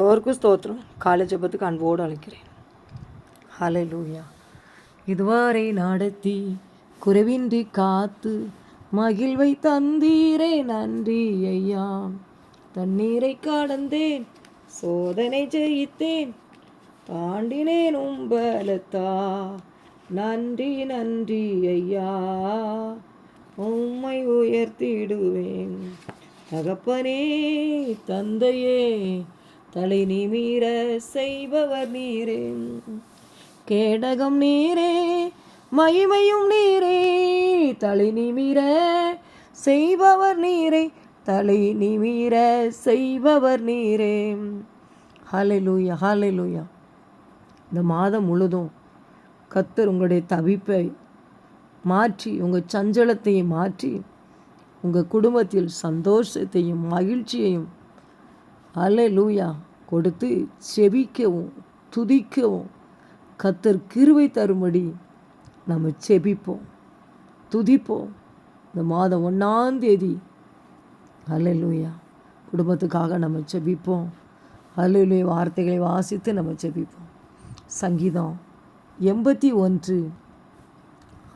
எல்லோருக்கும் ஸ்தோத்திரம் காலை ஜெபத்துக்கு அன்போடு அழைக்கிறேன் ஹலை லூயா இதுவரை நடத்தி குறைவின்றி காத்து மகிழ்வை தந்தீரே நன்றி ஐயா தண்ணீரை கடந்தேன் சோதனை ஜெயித்தேன் தாண்டினேன் உம்பலத்தா நன்றி நன்றி ஐயா உம்மை உயர்த்திடுவேன் தகப்பனே தந்தையே தலை நிமிர செய்பவர் நீரே. கேடகம் நீரே மகிமையும் நீரே. தலை நிமிர செய்பவர் நீரே தலை நிமிர செய்பவர் நீரே. ஹாலை லூயா இந்த மாதம் முழுதும் கத்தர் உங்களுடைய தவிப்பை மாற்றி உங்கள் சஞ்சலத்தையும் மாற்றி உங்கள் குடும்பத்தில் சந்தோஷத்தையும் மகிழ்ச்சியையும் அலை லூயா கொடுத்து செபிக்கவும் துதிக்கவும். கத்தர் கிருவை தரும்படி நம்ம செபிப்போம் துதிப்போம். இந்த மாதம் ஒன்றாம் தேதி. அலை லூயா குடும்பத்துக்காக நம்ம செபிப்போம். அலையிலே வார்த்தைகளை வாசித்து நம்ம செபிப்போம். சங்கீதம் எண்பத்தி ஒன்று.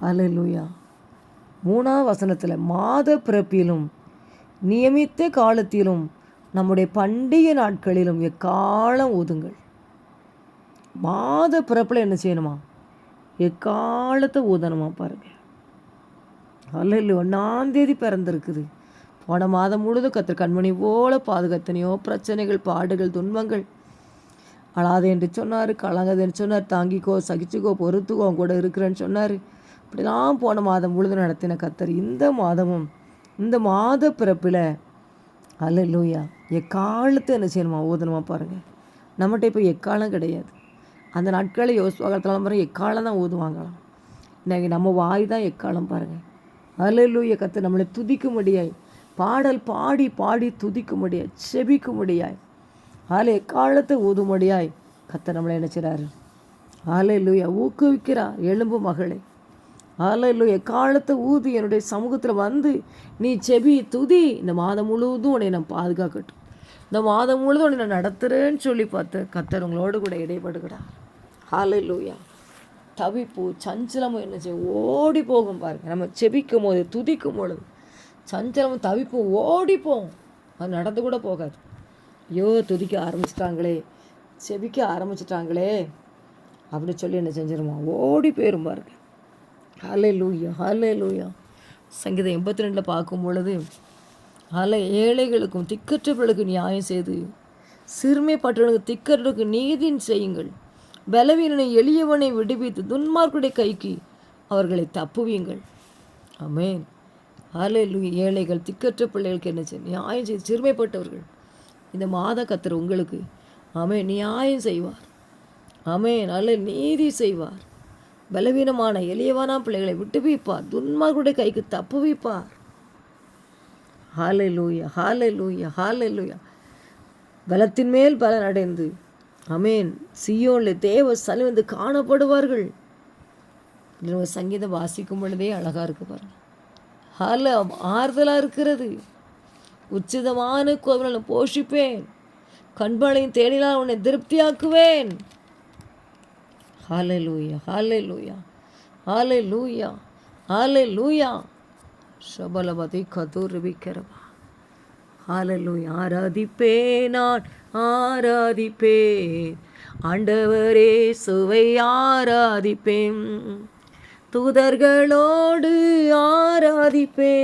அலையிலுயா. மூணாம் வசனத்தில் மாத பிறப்பிலும் நியமித்த காலத்திலும் நம்முடைய பண்டிகை நாட்களிலும் எக்காலம் ஊதுங்கள்? மாத பிறப்பில் என்ன செய்யணுமா? எக்காலத்தை ஊதணுமா பாருங்கள் அல்ல ஒன்றாந்தேதி பிறந்திருக்குது. போன மாதம் முழுதும் கத்திர கண்மணி போல பாதுகாத்தனையோ பிரச்சனைகள் பாடுகள் துன்பங்கள். அழாதே என்று சொன்னார் கலங்காதேன்னு சொன்னார் தாங்கிக்கோ சகிச்சுக்கோ பொறுத்துக்கோ கூட இருக்கிறேன்னு சொன்னார். இப்படிலாம் போன மாதம் முழுதும் நடத்தின கத்தர் இந்த மாதமும் இந்த மாத பிறப்பில் அல்ல லூயா எக்காலத்தை என்ன செய்யணுமா? ஓதணுமா பாருங்கள் நம்மகிட்ட இப்போ எக்காலம் கிடையாது. அந்த நாட்களில் யோசிப்பா காலத்தில் பாருங்கள் எக்காலம் தான் ஓதுவாங்களாம் இன்றைக்கி நம்ம வாய் தான் எக்காலம் பாருங்கள் அலலூய கத்து நம்மளை துதிக்க முடியாய் பாடல் பாடி பாடி துதிக்க முடியாய் செபிக்க முடியாய் ஆலை எக்காலத்தை ஊதுமடியாய் கத்த நம்மளை நினைச்சிறாரு ஆலை லூயா ஊக்குவிக்கிறார். எலும்பு மகளை. ஆலை காலத்தை எக்காலத்தை ஊதி என்னுடைய சமூகத்தில் வந்து நீ செபி துதி இந்த மாதம் முழுவதும் உன்னை நான் பாதுகாக்கட்டும். இந்த மாதம் முழுதும் உன்னை நான் நடத்துகிறேன்னு சொல்லி பார்த்து கத்தர் உங்களோடு கூட இடைப்படுகிறார். ஆலை லூயா தவிப்பு சஞ்சலமும் என்ன செய்யும்? ஓடி போகும் பாருங்க. நம்ம செபிக்கும் போது துதிக்கும் பொழுது சஞ்சலமும் தவிப்பும் போகும். அது நடந்து கூட போகாது. ஐயோ துதிக்க ஆரம்பிச்சிட்டாங்களே. செபிக்க ஆரம்பிச்சிட்டாங்களே அப்படின்னு சொல்லி என்ன செஞ்சிருமா? ஓடி போயிரும் பாருங்க. ஹலே லூயா ஹலே லூயா சங்கீதம் எண்பத்தி ரெண்டில் பார்க்கும் பொழுது ஹலை ஏழைகளுக்கும் திக்கற்றவர்களுக்கு நியாயம் செய்து சிறுமைப்பட்டவனுக்கு திக்கற்றவர்களுக்கு நீதின் செய்யுங்கள். பலவீனனை எளியவனை விடுவித்து துன்மார்க்குடைய கைக்கு அவர்களை தப்புவீங்கள் அமேன் ஹலே ஏழைகள் திக்கற்ற பிள்ளைகளுக்கு என்ன செய்ய நியாயம் செய்து சிறுமைப்பட்டவர்கள். இந்த மாத கத்திர உங்களுக்கு அமே நியாயம் செய்வார். அமே நல்ல நீதி செய்வார். பலவீனமான எளியவான பிள்ளைகளை விட்டு வைப்பார் துன்மார்களுடைய கைக்கு தப்பு வைப்பார் ஹாலை லூயா ஹாலை லூயா ஹாலை லூயா பலத்தின் மேல் பலன் அடைந்து. அமேன் சியோனில் தேவ சனி வந்து காணப்படுவார்கள். நம்ம சங்கீதம் வாசிக்கும் பொழுதே அழகாக இருக்கு பாருங்கள் ஹால ஆறுதலாக இருக்கிறது. உச்சிதமான கோவிலை போஷிப்பேன். கண்பாளையும் தேடினால் உன்னை திருப்தியாக்குவேன். ஹாலே லூயா ஹாலே லூயா ஹாலே லூயா ஹாலே லூயா சபலபதி கதூர்விக்கிறவா ஹாலே லூயா ஆராதிப்பே நான் ஆராதிப்பே. ஆண்டவரே சுவை ஆராதிப்பேன். தூதர்களோடு ஆராதிப்பே.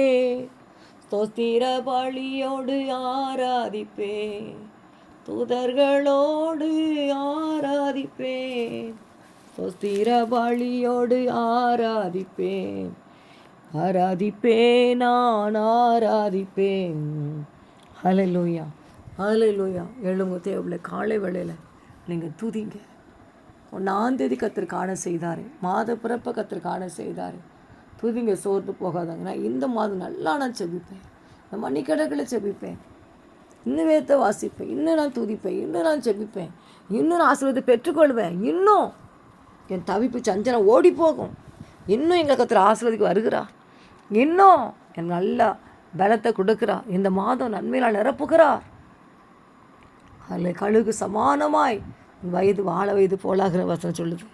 ஸ்தோத்திர பழியோடு ஆராதிப்பே. தூதர்களோடு ஆராதிப்பேன் ஸ்தோத்திர வழியோடு ஆராதிப்பேன். ஆராதிப்பேன் நான் ஆராதிப்பேன். ஹலலூயா ஹலலூயா எழுங்க தேவையில்ல காலை வேளையில் நீங்கள் துதிங்க. ஒன்றாந்தேதி கத்தர் காண செய்தார். மாத பிறப்பை கத்தர் காண செய்தார். துதிங்க சோர்ந்து போகாதாங்க. நான் இந்த மாதம் நல்லா நான் செபிப்பேன் நான் மணிக்கணக்கில் செபிப்பேன் இன்னும் வேத்த வாசிப்பேன். இன்னும் நான் துதிப்பேன். இன்னும் நான் செபிப்பேன் இன்னும் நான் ஆசீர்வாதத்தை பெற்றுக்கொள்வேன். இன்னும். என் தவிப்பு சஞ்சலம் ஓடி போகும். இன்னும் எங்களை கத்திர ஆசீர்வதிக்கு வருகிறா. இன்னும் என் நல்ல பலத்தை கொடுக்குறா. இந்த மாதம் நன்மையால் நிரப்புகிறார் அதில் கழுகு சமானமாய் வயது வாழ வயது போலாகிற வசனம் சொல்லுது.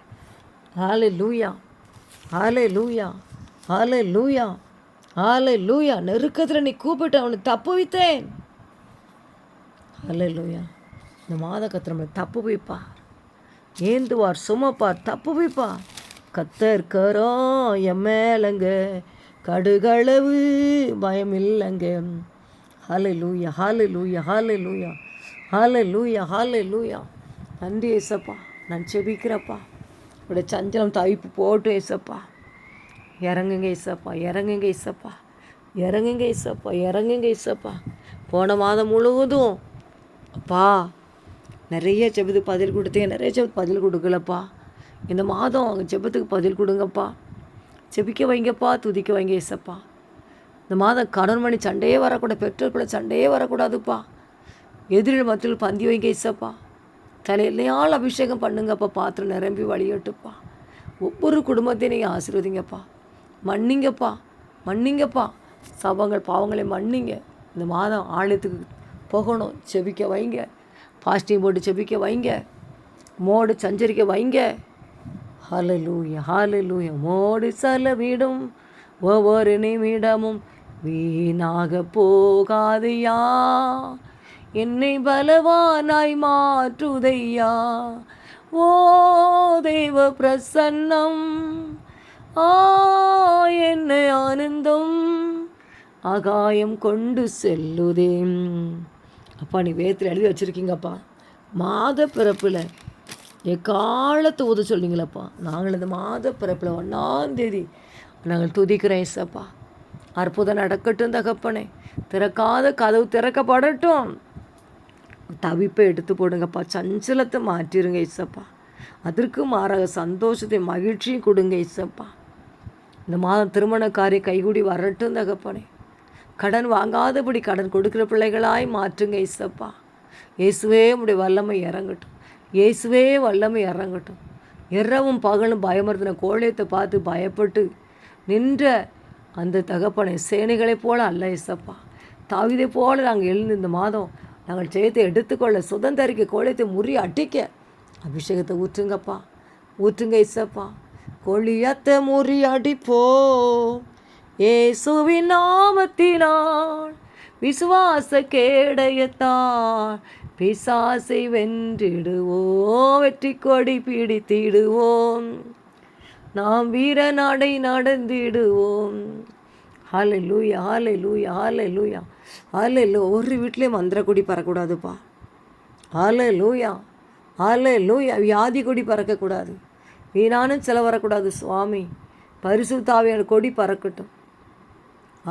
ஆலே லூயா ஹாலே லூயா ஹாலே லூயா ஹாலே லூயா நெருக்கத்தில் நீ கூப்பிட்டு அவனை தப்பு வைத்தேன். அல்ல லூயா இந்த மாத கத்திர தப்பு வைப்பா. ஏந்துவார் சுமப்பார் தப்புவிப்பா வைப்பா என் மேலங்க கடுகளவு பயம் இல்லைங்க. ஹாலு லூயா ஹாலு லூயா ஹாலு லூயா ஹாலு லூயா ஹாலு லூயா நன்றி ஏசப்பா நான் செபிக்கிறப்பா இப்படி சஞ்சலம் தவிப்பு போட்டு ஏசப்பா. இறங்குங்க ஏசப்பா இறங்குங்க ஏசப்பா. இறங்குங்க ஏசப்பா இறங்குங்க ஏசப்பா. போன மாதம் முழுவதும் அப்பா நிறைய ஜெபத்துக்கு பதில் கொடுத்தேன். நிறைய செபத்து பதில் கொடுக்கலப்பா. இந்த மாதம் அவங்க செபத்துக்கு பதில் கொடுங்கப்பா. செபிக்க வைங்கப்பா துதிக்க வைங்க ஏசப்பா. இந்த மாதம் கடன் மணி சண்டையே வரக்கூடாது பெற்றோர் கூட சண்டையே வரக்கூடாதுப்பா. எதிரில் மத்தியில் பந்தி வைங்க இசப்பா தலையிலையால் அபிஷேகம் பண்ணுங்கப்பா. பாத்திரம் நிரம்பி வழியட்டுப்பா. ஒவ்வொரு குடும்பத்தையும் நீங்கள் ஆசீர்வதிங்கப்பா. மன்னிங்கப்பா. மன்னிங்கப்பா. சபங்கள் பாவங்களை மன்னிங்க. இந்த மாதம் ஆலயத்துக்கு போகணும். செபிக்க வைங்க. ஃபாஸ்டிங் போட்டு செபிக்க வைங்க. மோடு சஞ்சரிக்க வைங்க. ஹalleluya ஹாலலூய மோடு செலவிடும் ஒவ்வொரு நிமிடமும் வீணாக போகாதையா. என்னை பலவானாய் மாற்றுதையா. ஓ தெய்வ பிரசன்னம் ஆ என்ன ஆனந்தம். ஆகாயம் கொண்டு செல்லுதேன். அப்பா நீ வேத்தில் எழுதி வச்சுருக்கீங்கப்பா. மாத பிறப்பில் எக்காலத்தை உத சொல்றீங்களப்பா? நாங்கள் இந்த மாத பிறப்பில் ஒன்றாந்தேதி நாங்கள் துதிக்கிறோம் ஏசப்பா. அற்புதம் நடக்கட்டும் தகப்பனே. திறக்காத கதவு திறக்கப்படட்டும். தவிப்பை எடுத்து போடுங்கப்பா. சஞ்சலத்தை மாற்றிருங்க இசப்பா அதற்கு மாறாக சந்தோஷத்தை மகிழ்ச்சியும் கொடுங்க இசப்பா இந்த மாதம் திருமண காரியம் கைகூடி வரட்டும் தகப்பனே. கடன் வாங்காதபடி கடன் கொடுக்குற பிள்ளைகளாய் மாற்றுங்க இசப்பா இயேசுவே உடைய வல்லமை இறங்கட்டும். இயேசுவே வல்லமை இறங்கட்டும். இரவும் பகலும் பயமறுத்தின கோழியத்தை பார்த்து பயப்பட்டு நின்ற அந்த தகப்பனை சேனைகளைப் போல அல்ல இசப்பா தாவிதை போல நாங்கள் எழுந்து இந்த மாதம் நாங்கள் ஜெயத்தை எடுத்துக்கொள்ள சுதந்திரிக்க கோழியத்தை முறி அடிக்க அபிஷேகத்தை ஊற்றுங்கப்பா. ஊற்றுங்க இசப்பா கொழியத்தை முறி அடிப்போ ஏசுவின் நாமத்தினால் விசுவாச கேடயத்தான் பிசாசை வென்றிடுவோம் வெற்றி கொடி பிடித்திடுவோம். நாம் வீர நடை நடந்திடுவோம். ஹாலை லூயா ஹாலை லூயா ஹாலை லூயா ஹாலை லூ ஒரு வீட்லேயும் மந்திர கொடி பறக்கூடாதுப்பா ஹாலை லூயா ஹாலை லூயா வியாதி கொடி பறக்கக்கூடாது. வீணானும் செலவரக்கூடாது சுவாமி. பரிசுத்தாவியோட கொடி பறக்கட்டும்.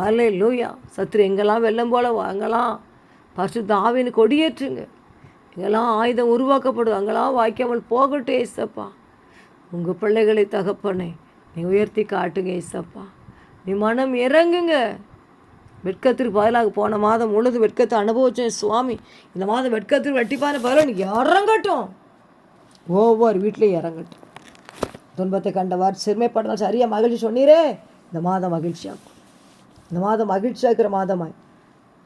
ஆலே லூயா சத்ரு எங்கெல்லாம் வெள்ளம் போல அங்கெல்லாம் பரிசுத்த தாவின்னு கொடியேற்றுங்க. எங்கெல்லாம் ஆயுதம் உருவாக்கப்படும் அங்கெல்லாம் வாய்க்காமல் போகட்டும் ஏசப்பா. உங்கள் பிள்ளைகளை தகப்பனே நீ உயர்த்தி காட்டுங்க ஏசப்பா. நீ மனம் இறங்குங்க. வெட்கத்திற்கு பதிலாக போன மாதம் முழுது வெட்கத்தை அனுபவிச்சேன் சுவாமி. இந்த மாதம் வெட்கத்திற்கு வெட்டிப்பான பதிலாக நீ இறங்கட்டும். ஒவ்வொரு வீட்லேயும் இறங்கட்டும். துன்பத்தை கண்டவார் சிறுமைப்படலாம் சரியாக மகிழ்ச்சி சொன்னீரே. இந்த மாதம் மகிழ்ச்சியாகும். இந்த மாதம் மகிழ்ச்சியாக்கிற மாதமாய்.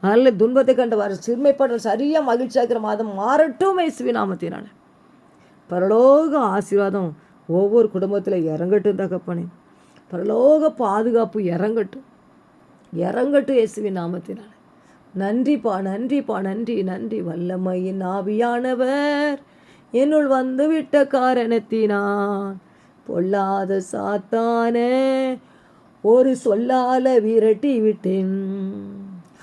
நல்ல துன்பத்தை கண்டவார் சிறுமைப்படல் சரியாக மகிழ்ச்சியாக்கிற மாதம் மாறட்டும் இயேசுவி நாமத்தினால பரலோக ஆசீர்வாதம் ஒவ்வொரு குடும்பத்தில் இறங்கட்டும் தகப்பனே. பரலோக பாதுகாப்பு இறங்கட்டும். இறங்கட்டும் இயேசுவி நாமத்தினால நன்றிப்பா நன்றிப்பா நன்றி நன்றி. வல்லமையின் ஆவியானவர். என்னுள் வந்து விட்ட காரணத்தினான் பொல்லாத சாத்தானே. ஒரு சொல்லால விரட்டி விட்டேன்.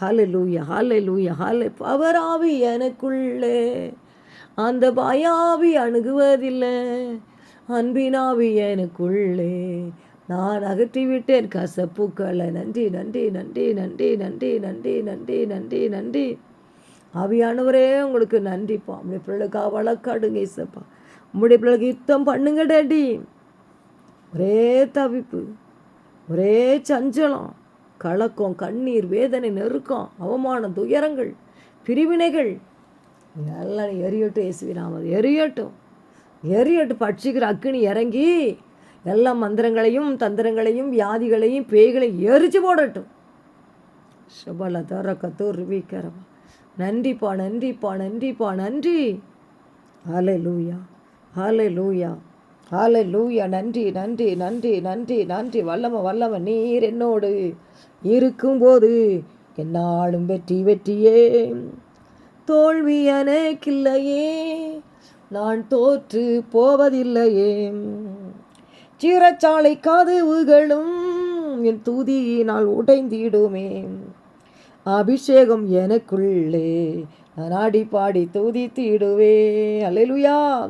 ஹாலே லூயா ஹாலே லூயா ஹாலே பவராவி எனக்குள்ளே. அந்த பயாவி அணுகுவதில்லை. அன்பினாவி எனக்குள்ளே. நான் அகற்றிவிட்டேன் கசப்புக்களை. நன்றி நன்றி நன்றி நன்றி நன்றி நன்றி நன்றி நன்றி நன்றி. ஆவியானவரே உங்களுக்கு நன்றிப்பா உங்களுடைய பிள்ளைகளுக்காக வழக்காடுங்க இசப்பா உங்களுடைய பிள்ளைக்கு யுத்தம் பண்ணுங்க டேடி. ஒரே தவிப்பு. ஒரே சஞ்சலம் கலக்கம் கண்ணீர் வேதனை நெருக்கம் அவமானம் துயரங்கள் பிரிவினைகள். எல்லாம் எரியட்டும் இயேசுவினாமது எரியட்டும். எரியட்டும் பட்சிக்கிற அக்கினி இறங்கி எல்லா மந்திரங்களையும் தந்திரங்களையும் வியாதிகளையும் பேய்களையும் எரிச்சு போடட்டும். சுபல தர கத்தூர் வீக்கரவா நன்றிப்பா நன்றிப்பா நன்றிப்பா நன்றி. ஹாலே லூயா ஹாலே லூயா ஹாலே லூயா நன்றி நன்றி நன்றி நன்றி நன்றி. வல்லம வல்லம நீர் என்னோடு இருக்கும்போது என்னாலும் வெற்றி வெற்றியே. தோல்வி எனக்கில்லையே. நான் தோற்று போவதில்லையே. சீரச்சாலை கதவுகளும் என் தூதியினால் உடைந்திடுமே. அபிஷேகம் எனக்குள்ளே நான் ஆடி பாடி தூதித்திடுவே. அலைலுயா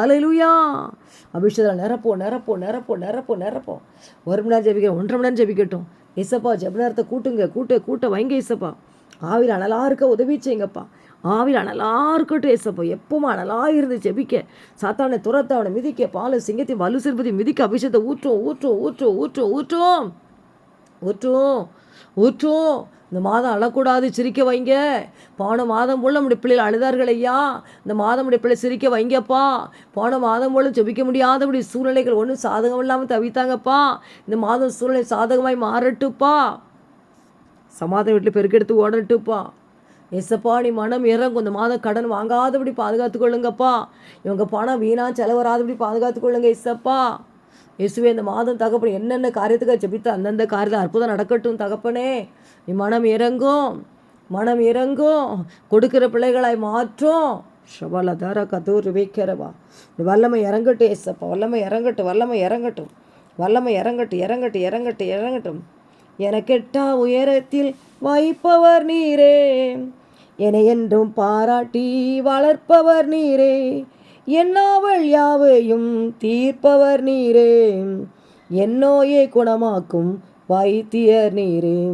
அலைலுயா அபிஷேகம் நிரப்போ நிரப்போ நிரப்போ நிரப்போ நிரப்போ. ஒரு மணி நேரம் ஜெபிக்க ஒன்றரை மணி நேரம் ஜெபிக்கட்டும். இசப்பா ஜெப நேரத்தை கூட்டுங்க கூட்ட கூட்ட வைங்க இசப்பா. ஆவில் அனலாக இருக்க உதவி செய்யுங்கப்பா. ஆவில் அனலாக இருக்கட்டும் ஏசப்போ எப்பவும் அனலாக இருந்து ஜெபிக்க. சாத்தானை துரத்த அவனை மிதிக்க பால சிங்கத்தை வலு சிறுபதி மிதிக்க அபிஷேகத்தை ஊற்றும் ஊற்றும் ஊற்றும் ஊற்றும் ஊற்றும். ஊற்றும். ஊற்றும். இந்த மாதம் அழக்கூடாது சிரிக்க வைங்க. போன மாதம் போல் நம்முடைய பிள்ளைகள் அழுதார்கள் ஐயா. இந்த மாதம் நம்முடைய பிள்ளை சிரிக்க வைங்கப்பா. போன மாதம் போல ஜெபிக்க முடியாதபடி சூழ்நிலைகள் ஒன்றும் சாதகம் இல்லாமல் தவித்தாங்கப்பா. இந்த மாதம் சூழ்நிலை சாதகமாய் மாறட்டுப்பா. சமாதான வீட்டில் பெருக்கெடுத்து ஓடட்டுப்பா. எசப்பா நீ மனம் இறங்கும். இந்த மாதம் கடன் வாங்காதபடி பாதுகாத்துக் கொள்ளுங்கப்பா. இவங்க பணம் வீணா செலவராதபடி பாதுகாத்து கொள்ளுங்க இசப்பா இயேசுவே இந்த மாதம் தகப்பன் என்னென்ன காரியத்துக்காக ஜெபித்து அந்தந்த காரியத்தில் அற்புதம் நடக்கட்டும் தகப்பனே. நீ மனம் இறங்கும் மனம் இறங்கும். கொடுக்கிற பிள்ளைகளாய் மாற்றும். ஷபால தார கதூர் வைக்கிறவா. வல்லமை இறங்கட்டும் ஏசப்பா. வல்லமை இறங்கட்டும் வல்லமை இறங்கட்டும். வல்லமை இறங்கட்டும் இறங்கட்டும் இறங்கட்டும் இறங்கட்டும். எனக்கெட்டா உயரத்தில் வைப்பவர் நீரே. என்னை என்றும் பாராட்டி வளர்ப்பவர் நீரே. என்னாவள் யாவையும் தீர்ப்பவர் நீரே. என்னோயே குணமாக்கும் வைத்தியர் நீரே.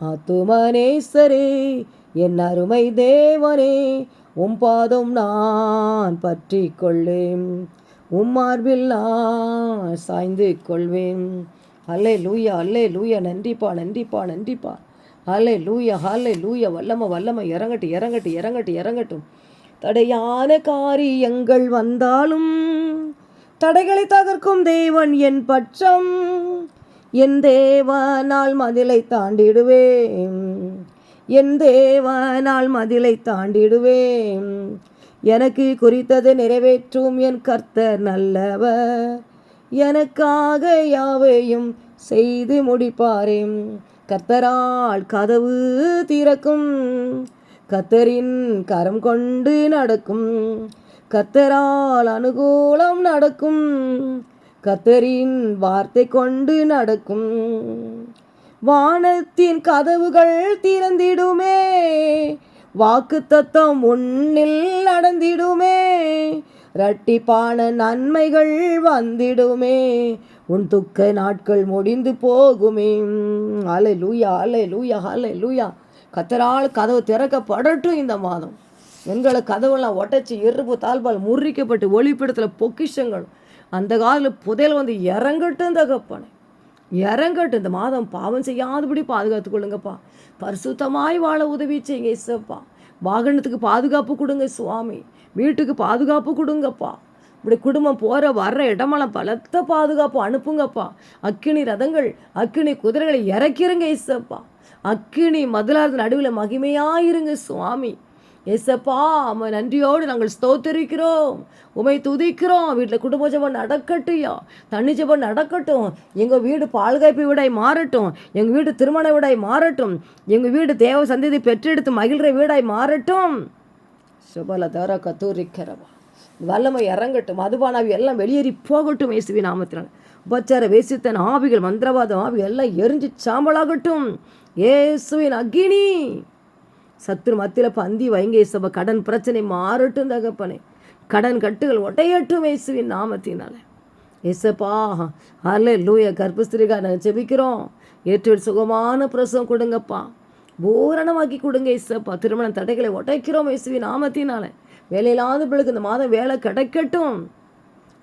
ஆத்துமனேசரே என் அருமை தேவனே உம் பாதம் நான் பற்றி கொள்ளேன். உம்மார்பில் நான் சாய்ந்து கொள்வேன். அல்லே லூயா அல்லே லூயா நன்றிப்பா நன்றிப்பா நன்றிப்பா. அல்லே லூயா ஹாலே லூயா வல்லம வல்லம இறங்கட்டு இறங்கட்டு இறங்கட்டு இறங்கட்டும். தடையான காரியங்கள் வந்தாலும் தடைகளை தகர்க்கும் தேவன் என் பட்சம். என் தேவனால் மதிலை தாண்டிடுவேன். என் தேவனால் மதிலை தாண்டிடுவேன். எனக்கு குறித்தது நிறைவேற்றும் என் கர்த்தர் நல்லவர். எனக்காக யாவையும் செய்து முடிப்பாரேன். கர்த்தரால் கதவு திறக்கும். கத்தரின் கரம் கொண்டு நடக்கும். கத்தரால் அனுகூலம் நடக்கும். கத்தரின் வார்த்தை கொண்டு நடக்கும். வானத்தின் கதவுகள் திறந்திடுமே. வாக்கு தத்தம் உன்னில் நடந்திடுமே. ரட்டிப்பான நன்மைகள் வந்திடுமே. உன் துக்க நாட்கள் முடிந்து போகுமே. அலை லூயா அலை லூயா அலை லூயா கத்தரால் கதவு திறக்கப்படட்டும் இந்த மாதம். எங்களை கதவுலாம் உடச்சி எருப்பு தாழ்பால் முறிக்கப்பட்டு ஒளிப்பிடத்தில் பொக்கிஷங்கள் அந்த காலத்தில் புதையல் வந்து இறங்கட்டும் தகப்பானே இறங்கட்டும். இந்த மாதம் பாவம் செய்யாதபடி பாதுகாத்து கொள்ளுங்கப்பா. பரிசுத்தமாய் வாழ உதவி செய்யுங்க இசப்பா வாகனத்துக்கு பாதுகாப்பு கொடுங்க சுவாமி. வீட்டுக்கு பாதுகாப்பு கொடுங்கப்பா. இப்படி குடும்பம் போகிற வர்ற இடமெல்லாம் பலத்த பாதுகாப்பு அனுப்புங்கப்பா. அக்கினி ரதங்கள் அக்கினி குதிரைகளை இறக்கிருங்க இசப்பா அக்கினி மதுளாத நடுவில் மகிமையாயிருங்க சுவாமி. எசப்பா அம்மா நன்றியோடு நாங்கள் ஸ்தோத்தரிக்கிறோம். உமை துதிக்கிறோம். வீட்டில் குடும்ப ஜபம் நடக்கட்டும்யா. தண்ணி ஜபம் நடக்கட்டும். எங்கள் வீடு பால்காய்ப்பு வீடாய் மாறட்டும். எங்கள் வீடு திருமண வீடாய் மாறட்டும். எங்கள் வீடு தேவ சந்ததி பெற்றெடுத்து மகிழ்கிற வீடாய் மாறட்டும். சுபல தர கத்தூரிக்கிறவா. வல்லமை இறங்கட்டும் மதுபானாவி எல்லாம் வெளியேறி போகட்டும் இயேசுவி நாமத்தினால். உபச்சார வேசித்தன் ஆவிகள் மந்திரவாதம் ஆவி எல்லாம் எரிஞ்சு சாம்பலாகட்டும். இயேசுவின் அக்கினி. சத்துரு மத்தியில் பந்தி வைங்க இயேசுவ கடன் பிரச்சனை மாறட்டும் தகப்பனே. கடன் கட்டுகள் ஒட்டையட்டும் இயேசுவின் நாமத்தினால. இயேசப்பா அல்ல லூய கர்ப்பஸ்திரிகா நாங்கள் செபிக்கிறோம் ஏற்று சுகமான பிரசவம் கொடுங்கப்பா. பூரணமாக்கி கொடுங்க இசப்பா திருமண தடைகளை உடைக்கிறோம் இயேசுவின் நாமத்தினால. வேலையில்லாத பிள்ளைக்கு இந்த மாதம் வேலை கிடைக்கட்டும்.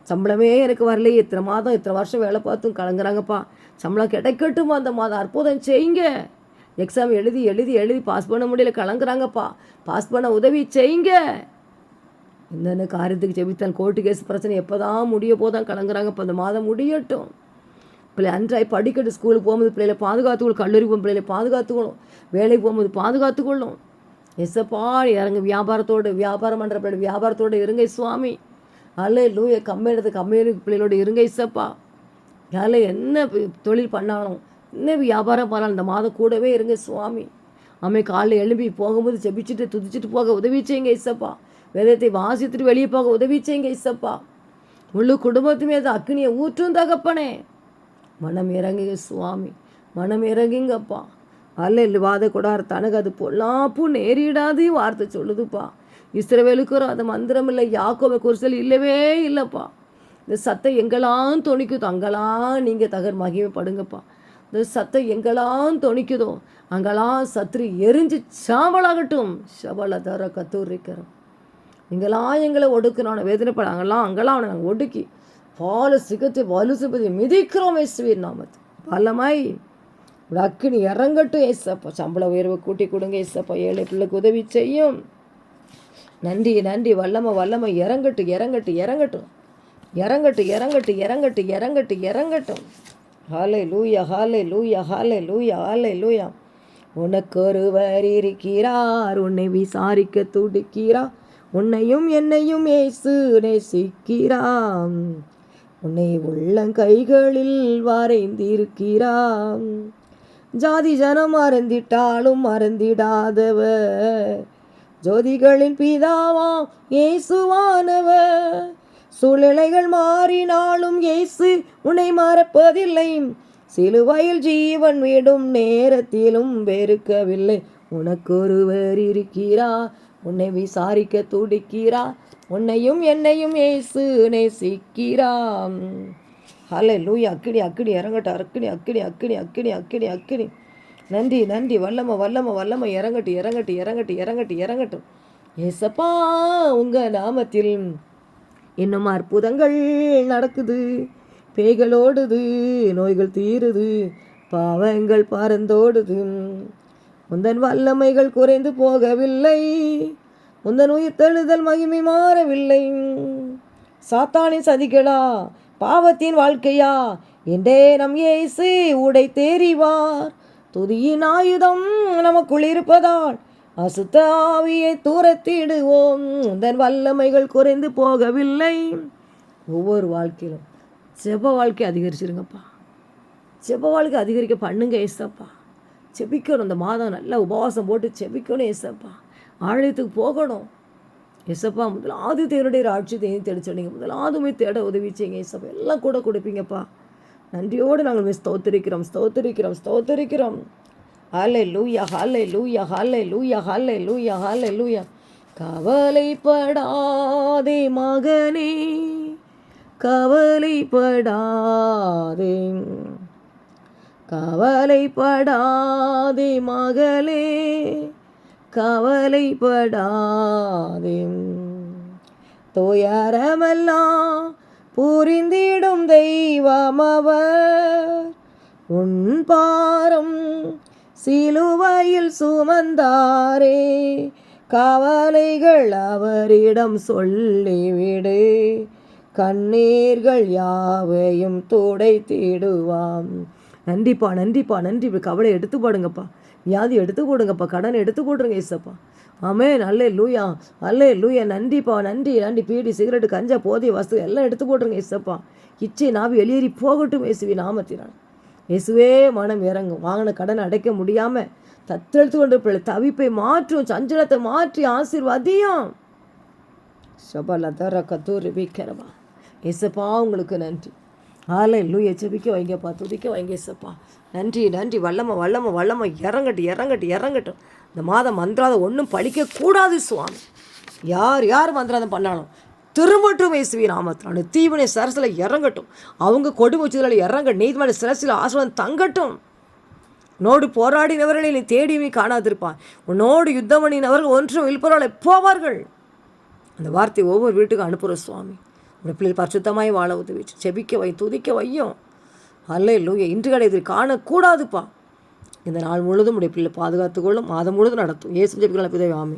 சம்பளமே எனக்கு வரலையே. இத்தனை மாதம் இத்தனை வருஷம் வேலை பார்த்தும் கலங்குறாங்கப்பா. சம்பளம் கிடைக்கட்டும் அந்த மாதம்? அற்புதம் செய்யுங்க. எக்ஸாம் எழுதி எழுதி எழுதி பாஸ் பண்ண முடியல கலங்குறாங்கப்பா. பாஸ் பண்ண உதவி செய்யுங்க. என்னென்ன காரியத்துக்கு ஜெபித்தான் கோர்ட்டு கேஸ் பிரச்சனை எப்போ தான் முடிய போதான் கலங்குறாங்கப்பா. அந்த மாதம் முடியட்டும். பிள்ளை அன்றாய் படிக்கட்டு ஸ்கூலுக்கு போகும்போது பிள்ளைகளை பாதுகாத்துக்கணும் கல்லூரி போகும் பிள்ளைகளை பாதுகாத்துக்கணும் வேலைக்கு போகும்போது பாதுகாத்துக்கொள்ளும். எசப்பா இறங்க வியாபாரத்தோடு வியாபாரம் பண்ணுற பிள்ளை வியாபாரத்தோடு இருங்கை சுவாமி. அல்ல லூய எடுத்து கம்மியான பிள்ளைகளோடு இருங்க இசப்பா யாரில் என்ன தொழில் பண்ணாலும் என்ன வியாபாரம் பண்ணாலும் இந்த மாதம் கூடவே இருங்க சுவாமி. அம்மை காலைல எழும்பி போகும்போது செபிச்சுட்டு துதிச்சுட்டு போக உதவி செய்யுங்க இசப்பா வேதத்தை வாசித்துட்டு வெளியே போக உதவி செய்யுங்க இசப்பா முழு குடும்பத்துமே அது அக்னியை ஊற்றும் தகப்பனே. மனம் இறங்குங்க சுவாமி. மனம் இறங்குங்கப்பா. அல்ல வாத கொடார் தனக்கு அது பொல்லாப்பு நேரிடாது வார்த்தை சொல்லுதுப்பா. இஸ்ரவேலுக்கு அந்த மந்திரம் இல்லை யாக்கோவை குறிச்சல் இல்லவே இல்லைப்பா. இந்த சத்தம் எங்கெல்லாம் துணிக்குதோ அங்கெல்லாம் நீங்கள் தகர் மகிமைப்படுங்கப்பா இந்த சத்தம் எங்கெல்லாம் துணிக்குதோ அங்கெல்லாம் சத்ரு எரிஞ்சு சாவலாகட்டும். சபல தர கத்தூரிக்கிறோம். இங்கெல்லாம் எங்களை ஒடுக்குறான வேதனைப்பட அங்கெல்லாம் அங்கெல்லாம் அவனை நாங்கள் ஒடுக்கி பால சிகத்தை வலுசுபதி மிதிக்கிறோம் இயேசுவின் நாமத்து பலமாய் உடைய அக்கினி இறங்கட்டும் ஏசப்பா. சம்பள உயர்வை கூட்டி கொடுங்க ஏசப்பா. ஏழை பிள்ளைக்கு உதவி செய்யும். நன்றி நன்றி. வல்லம வல்லம. இறங்கட்டும் இறங்கட்டும் இறங்கட்டும். இறங்கட்டும் இறங்கட்டும் இறங்கட்டும் இறங்கட்டும் இறங்கட்டும். ஹாலே லூயா ஹாலே லூயா ஹாலே லூயா ஹாலே லூயா உனக்கு ஒருவர் இருக்கிறார். உன்னை விசாரிக்க துடிக்கிறார். உன்னையும் என்னையும் ஏசு நேசிக்கிறான் உன்னை உள்ளங்கைகளில் வரைந்திருக்கிறான் ஜாதி ஜனம் மறந்திட்டாலும் மறந்திடாதவ ஜோதிகளின் பிதாவாம் இயேசுவானவ சூழ்நிலைகள் மாறினாலும் இயேசு உன்னை மறப்பதில்லை. சிலுவையில் ஜீவன் விடும் நேரத்திலும் வெறுக்கவில்லை. உனக்கு ஒருவர் உன்னை விசாரிக்க துடிக்கிறா? உன்னையும் என்னையும் இயேசு நேசிக்கிறான் ஹலே லூயா அக்கினி அக்கினி இறங்கட்டும். அக்கினி அக்கினி அக்கினி அக்கினி அக்கினி அக்கினி. நன்றி நன்றி வல்லம வல்லம வல்லம. இறங்கட்டு இறங்கட்டு இறங்கட்டு இறங்கட்டு இறங்கட்டும். ஏசப்பா உங்கள் நாமத்தில் இன்னும் அற்புதங்கள் நடக்குது. பேய்கள் ஓடுது நோய்கள் தீருது பாவங்கள் பறந்தோடுது. உந்தன் வல்லமைகள் குறைந்து போகவில்லை. உந்தன் உயிர் தழுதல் மகிமை மாறவில்லை. சாத்தானின் சதிகளா பாவத்தின் வாழ்க்கையா? என்றே நம் இயேசு உடை தேறிவார். துதியின் ஆயுதம் நமக்குள் இருப்பதால் அசுத்த ஆவியை தூரத்திடுவோம். உந்தன் வல்லமைகள் குறைந்து போகவில்லை. ஒவ்வொரு வாழ்க்கையிலும் செப வாழ்க்கை அதிகரிச்சிருங்கப்பா. செப வாழ்க்கை அதிகரிக்க பண்ணுங்க ஏசப்பா செபிக்கணும். இந்த மாதம் நல்லா உபவாசம் போட்டு செபிக்கணும் ஏசப்பா ஆலயத்துக்கு போகணும். ஏசப்பா முதலாவது தேவனுடைய ஆட்சி தேடி சொன்னீங்க முதலாவதுமே தேட உதவி செய்யுங்க. ஏசப்பா எல்லாம் கூட கொடுப்பீங்கப்பா. நன்றியோடு நாங்கள் மிஸ் ஸ்தோத்தரிக்கிறோம் ஸ்தோத்தரிக்கிறோம் ஸ்தோத்தரிக்கிறோம். ஹாலை லூயா ஹாலை லூயா ஹாலை லூயா ஹாலை லூயா ஹாலை லூயா கவலைப்படாதே மகனே கவலைப்படாதே. கவலைப்படாதே மகளே கவலைப்படாதே துயரமெல்லாம் புரிந்திடும் தெய்வம் அவர் உன் பாரம் சிலுவையில் சுமந்தாரே. கவலைகள் அவரிடம் சொல்லிவிடு. கண்ணீர்கள் யாவையும் துடைத்திடுவாம். நன்றிப்பா நன்றிப்பா நன்றி. கவலை எடுத்து பாடுங்கப்பா. வியாதி எடுத்து போடுங்கப்பா கடன் எடுத்து போடுங்க ஏசப்பா ஆமே நல்லே லூயா அல்லே லூயா நன்றிப்பா நன்றி நன்றி. பீடி சிகரெட்டு கஞ்சா போதிய வஸ்து எல்லாம் எடுத்து போட்டுருங்க ஏசப்பா இச்சை நாவி வெளியேறி போகட்டும் இயேசுவி நாமத்தினான் இயேசுவே மனம் இறங்கும். வாங்கின கடனை அடைக்க முடியாமல் தத்தெடுத்து கொண்டு பிள்ளை தவிப்பை மாற்றும் சஞ்சலத்தை மாற்றி ஆசீர்வாதியும். சபல தர கத்தூர் விக்கிறவா இயேசப்பா உங்களுக்கு நன்றி. ஆலை லூய செபிக்க வைங்கப்பா துதிக்க வைங்க சப்பா நன்றி நன்றி. வல்லம வல்லம வல்லம. இறங்கட்டும் இறங்கட்டும் இறங்கட்டும். இந்த மாதம் மந்திராதம் ஒன்றும் பழிக்கக்கூடாது சுவாமி. யார் யார் மந்திராதம் பண்ணாலும் திரும்பட்டும் இயேசுவி நாமத்தினால தீவனை சரசில் இறங்கட்டும். அவங்க கொடுமை வச்சதில் இறங்க நீதிமன்ற சிரசில் ஆசிர்வாதம் தங்கட்டும். உன்னோடு போராடினவர்களை நீ தேடியுமே காணாதிருப்பான் உன்னோடு யுத்தம் பண்ணினவர்கள் ஒன்றும் விழுப்புறாளை போவார்கள். அந்த வார்த்தை ஒவ்வொரு வீட்டுக்கும் அனுப்புகிற சுவாமி. உடைய பிள்ளைகள் பரிசுத்தமாய் வாழ உதவி செபிக்க வை துதிக்க வையும் அல்ல இல்லையோ இன்று கடை காணக்கூடாதுப்பா. இந்த நாள் முழுதும் உடைய பிள்ளை பாதுகாத்துக்கொள்ளும் மாதம் முழுதும் நடத்தும். ஏசு ஜெபிக்கலாம் பிதவி ஆமை